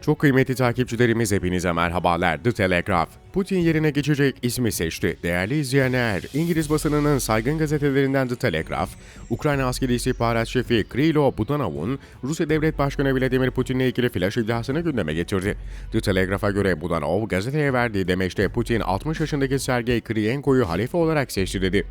Çok kıymetli takipçilerimiz hepinize merhabalar. The Telegraph. Putin yerine geçecek ismi seçti. Değerli izleyenler, İngiliz basınının saygın gazetelerinden The Telegraph, Ukrayna askeri istihbarat şefi Krilo Budanov'un Rusya Devlet Başkanı Vladimir Putin'le ilgili flash iddiasını gündeme getirdi. The Telegraph'a göre Budanov gazeteye verdiği demeçte Putin 60 yaşındaki Sergey Kriyenko'yu halefi olarak seçti dedi.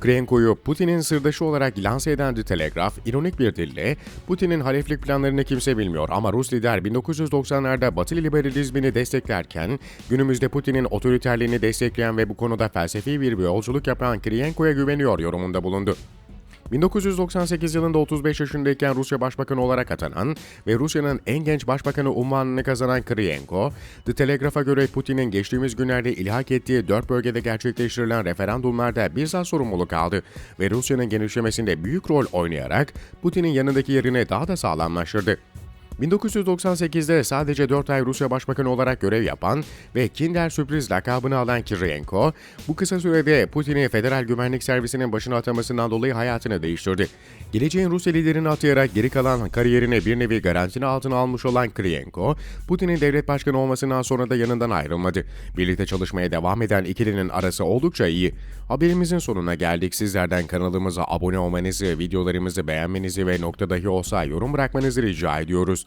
Krenko'yu Putin'in sırdaşı olarak lanse eden The Telegraph, ironik bir dille, Putin'in haleflik planlarını kimse bilmiyor ama Rus lider 1990'larda Batı liberalizmini desteklerken, günümüzde Putin'in otoriterliğini destekleyen ve bu konuda felsefi bir yolculuk yapan Kriyenko'ya güveniyor yorumunda bulundu. 1998 yılında 35 yaşındayken Rusya Başbakanı olarak atanan ve Rusya'nın en genç başbakanı unvanını kazanan Kriyenko, The Telegraph'a göre Putin'in geçtiğimiz günlerde ilhak ettiği dört bölgede gerçekleştirilen referandumlarda bizzat sorumluluk aldı ve Rusya'nın genişlemesinde büyük rol oynayarak Putin'in yanındaki yerini daha da sağlamlaştırdı. 1998'de sadece 4 ay Rusya Başbakanı olarak görev yapan ve Kinder Sürpriz lakabını alan Kiriyenko, bu kısa sürede Putin'i Federal Güvenlik Servisi'nin başına atamasından dolayı hayatını değiştirdi. Geleceğin Rusya liderini atayarak geri kalan kariyerini bir nevi garantini altına almış olan Kiriyenko, Putin'in devlet başkanı olmasından sonra da yanından ayrılmadı. Birlikte çalışmaya devam eden ikilinin arası oldukça iyi. Haberimizin sonuna geldik. Sizlerden kanalımıza abone olmanızı, videolarımızı beğenmenizi ve nokta dahi olsa yorum bırakmanızı rica ediyoruz.